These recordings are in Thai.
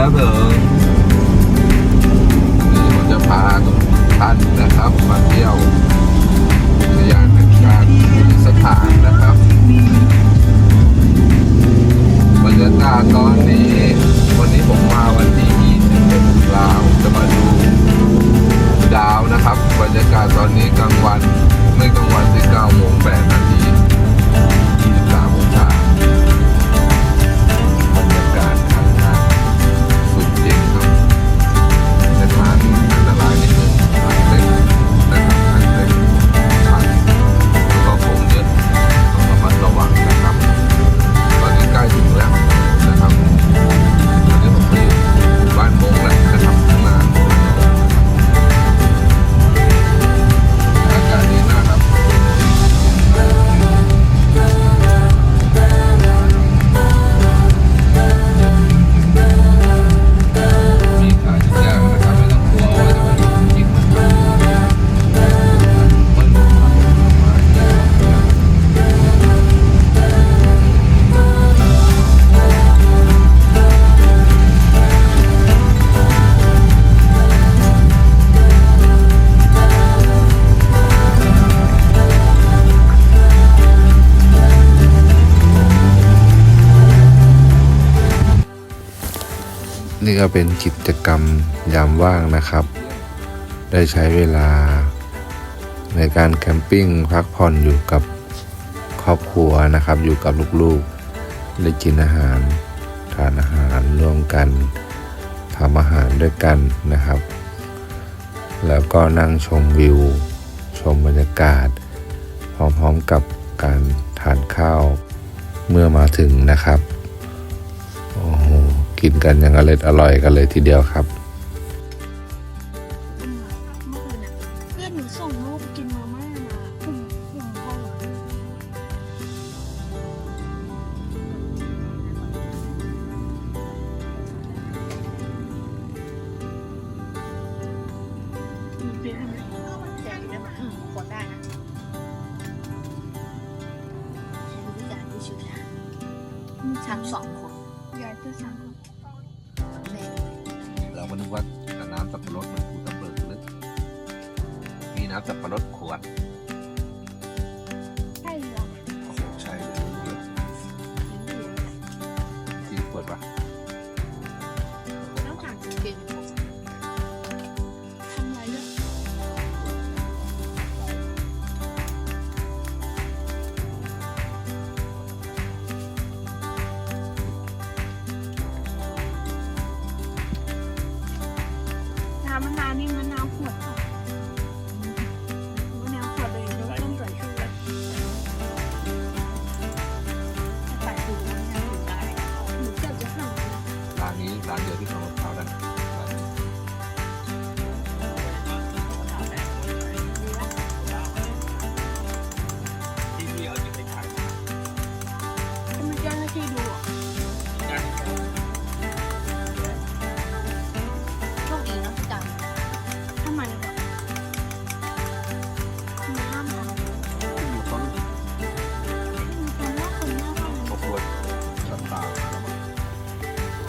ถึงนี่ผมจะพาทุกท่านนะครับ มาเที่ยวอุทยานแห่งชาติภูสถานนะครับบรรยากาศตอนนี้ วันนี้ผมมาวันที่21ตุลาจะมาดูดาวนะครับบรรย นี่ก็เป็นกิจกรรมยามว่างนะครับ ได้ใช้เวลา ในการแคมปิ้งพักผ่อนอยู่กับครอบครัวนะครับ อยู่กับลูกๆ ได้กินอาหาร ทานอาหารร่วมกันทำอาหารด้วยกันนะครับ แล้วก็นั่งชมวิว ชมบรรยากาศ พร้อมๆกับการทานข้าวเมื่อมาถึงนะครับ กินกันอย่างอร่อยอร่อยกันเลยทีเดียวครับ น้ำสับปะรดมันภูตะเบิกลึก มีน้ำสับปะรดขวด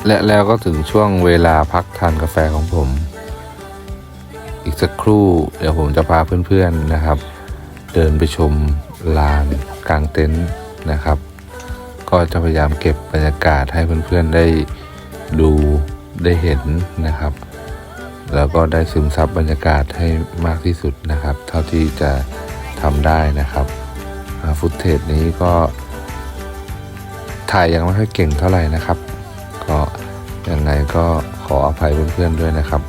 และแล้วก็ถึงช่วงเวลาพักทานกาแฟของผม อีกสักครู่เดี๋ยวผมจะพาเพื่อนๆนะครับ เดินไปชมลานกลางเต็นท์นะครับ ก็จะพยายามเก็บบรรยากาศให้เพื่อนๆได้ดูได้เห็นนะครับ แล้วก็ได้ซึมซับบรรยากาศให้มากที่สุดนะครับ เท่าที่จะทำได้นะครับฟุตเทจนี้ก็ถ่ายยังไม่ค่อยเก่งเท่าไหร่นะครับ ก็ยังไงก็ขออภัยเพื่อนๆด้วยนะครับ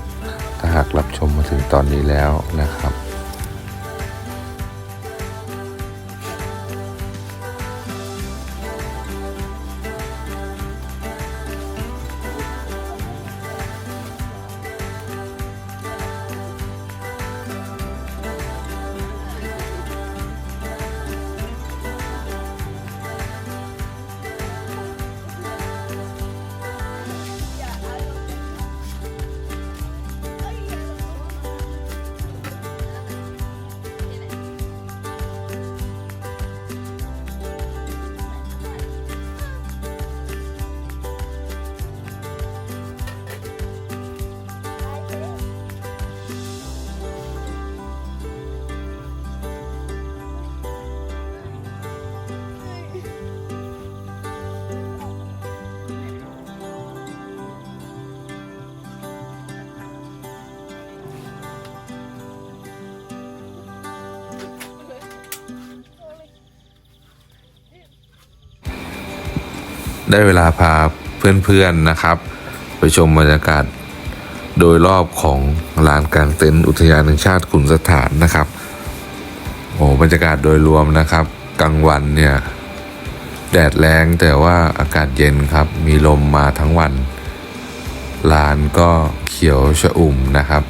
ถ้าหากรับชมมาถึงตอนนี้แล้วนะครับ ได้เวลาพาเพื่อนๆนะครับ ไปชมบรรยากาศ โดยรอบของลานกลางเต็นท์อุทยานแห่งชาติขุนสถานนะครับโอ้บรรยากาศโดยรวมนะครับกลางวันเนี่ยแดดแรงแต่ว่าอากาศเย็นครับ มีลมมาทั้งวันลานก็เขียวชอุ่มนะครับ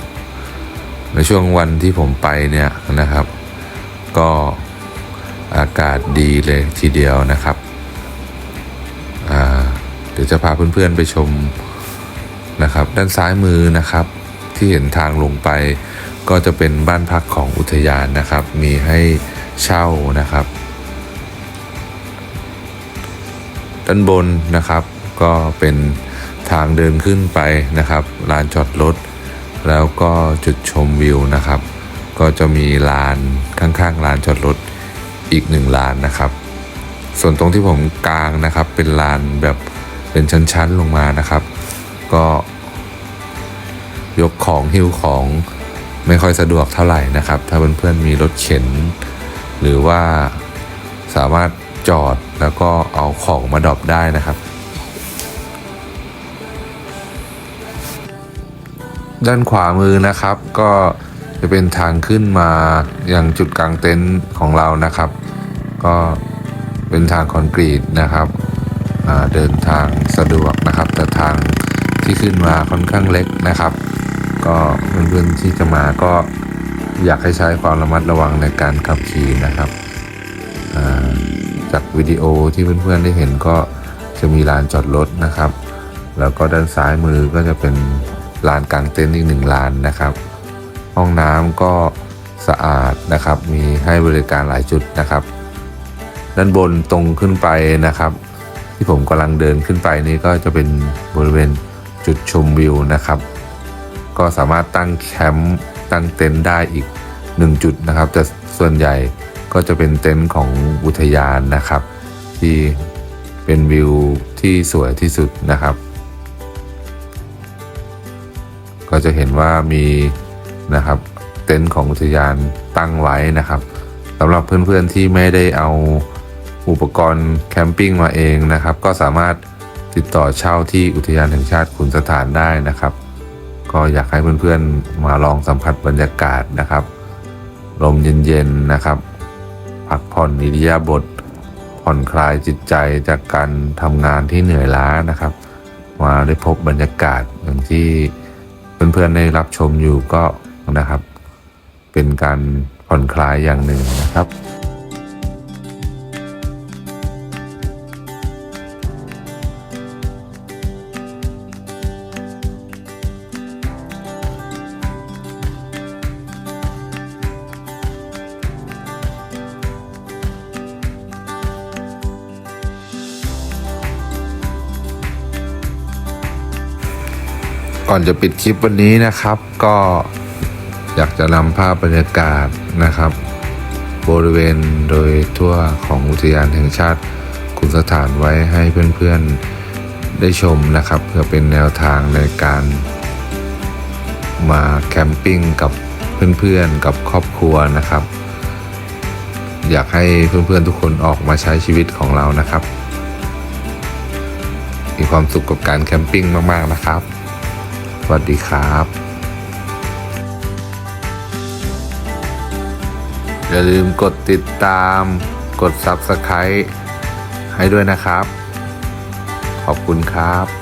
ในช่วงวันที่ผมไปเนี่ยนะครับ ก็อากาศดีเลยทีเดียวนะครับ เดี๋ยวจะพาเพื่อนๆไปชมนะครับ ด้านซ้ายมือนะครับ ที่เห็นทางลงไป ก็จะเป็นบ้านพักของอุทยานนะครับ มีให้เช่านะครับ ด้านบนนะครับก็เป็นทางเดินขึ้นไปนะครับลานจอดรถแล้วก็จุดชมวิวนะครับ ก็จะมีลานข้างๆลานจอดรถอีกหนึ่งลานนะครับ ส่วนตรงที่ผมกลางนะครับเป็นลานแบบ เป็นชั้นๆลงมานะครับ ก็ยกของหิ้วของไม่ค่อยสะดวกเท่าไหร่นะครับ ถ้าเพื่อนๆมีรถเข็น หรือว่าสามารถจอดแล้วก็เอาของมาดรอปได้นะครับ ด้านขวามือนะครับ ก็จะเป็นทางขึ้นมาอย่างจุดกลางเต็นท์ของเรานะครับ ก็เป็นทางคอนกรีตนะครับ เดินทางสะดวกนะครับ แต่ทางที่ขึ้นมาค่อนข้างเล็กนะครับ ก็เพื่อนๆที่จะมาก็อยากให้ใช้ความระมัดระวังในการขับขี่นะครับ จากวิดีโอที่เพื่อนๆได้เห็นก็จะมีลานจอดรถนะครับ แล้วก็ด้านซ้ายมือก็จะเป็นลานกลางเต็นท์อีกหนึ่งลานนะครับ ห้องน้ำก็สะอาดนะครับ มีให้บริการหลายจุดนะครับ ด้านบนตรงขึ้นไปนะครับ ที่ผมกำลังเดินขึ้นไปนี่ก็จะเป็นบริเวณจุดชมวิวนะครับ ก็สามารถตั้งแคมป์ตั้งเต็นท์ได้อีกหนึ่งจุดนะครับ แต่ส่วนใหญ่ก็จะเป็นเต็นท์ของอุทยานนะครับ ที่เป็นวิวที่สวยที่สุดนะครับ ก็จะเห็นว่ามีนะครับเต็นท์ของอุทยานตั้งไว้นะครับสำหรับเพื่อนๆที่ไม่ได้เอา อุปกรณ์แคมปิ้งมาเองนะครับ ก็สามารถติดต่อเช่าที่อุทยานแห่งชาติขุนสถานได้นะครับ ก็อยากให้เพื่อนๆมาลองสัมผัสบรรยากาศนะครับ ลมเย็นๆนะครับ พักผ่อนอิริยาบถผ่อนคลายจิตใจจากการทำงานที่เหนื่อยล้านะครับ มาได้พบบรรยากาศอย่างที่เพื่อนๆได้รับชมอยู่ก็นะครับ เป็นการผ่อนคลายอย่างหนึ่งนะครับ ก่อนจะปิดคลิปวันนี้นะครับ ก็อยากจะนำภาพบรรยากาศนะครับ บริเวณโดยทั่วของอุทยานแห่งชาติขุนสถานไว้ให้เพื่อนๆได้ชมนะครับ เพื่อเป็นแนวทางในการมาแคมปิ้งกับเพื่อนๆกับครอบครัวนะครับ อยากให้เพื่อนๆทุกคนออกมาใช้ชีวิตของเรานะครับ มีความสุขกับการแคมปิ้งมากๆนะครับ วัสดีครับอย่าลืมกดติดตาม กด Subscribe ให้ด้วยนะครับ ขอบคุณครับ